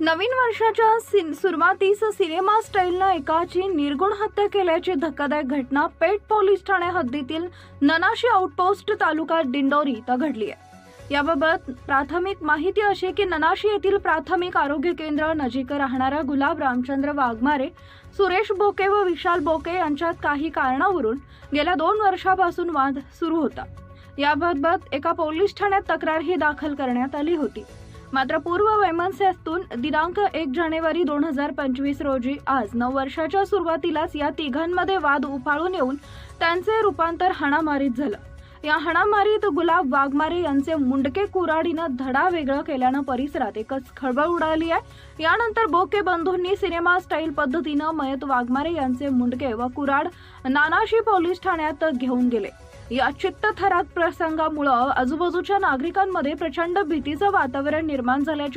नवीन वर्षाच्या सुरुवातीस सिनेमा स्टाईलनं एकाची निर्गुण हत्या केल्याची धक्कादायक घटना पेठ पोलीस ठाणे हद्दीतील ननाशी आउटपोस्ट तालुका दिंडोरी इथं घडली आहे. याबाबत प्राथमिक माहिती अशी की ननाशी येथील प्राथमिक आरोग्य केंद्र नजीक राहणाऱ्या गुलाब रामचंद्र वाघमारे सुरेश बोके व विशाल बोके यांच्यात काही कारणावरून गेल्या दोन वर्षापासून वाद सुरू होता. याबाबत एका पोलीस ठाण्यात तक्रारही दाखल करण्यात आली होती. मात्र पूर्व वैमनस्यातून दिनांक एक जानेवारी दोन हजार पंचवीस रोजी आज नऊ वर्षाच्या सुरुवातीलाच या तिघांमध्ये वाद उफाळून येऊन त्यांचे रूपांतर हाणामारीत झालं. या हाणामारीत गुलाब वाघमारे यांचे मुंडके कुराडीनं धडा वेगळं केल्यानं परिसरात एकच खळबळ उडाली आहे. यानंतर बोके बंधूंनी सिनेमा स्टाईल पद्धतीनं मयत वाघमारे यांचे मुंडके व कुराड नानाशी पोलीस ठाण्यात घेऊन गेले. या चित्तथरात प्रसंगामुळं आजूबाजूच्या नागरिकांमध्ये प्रचंड भीतीचं वातावरण निर्माण झाल्याचे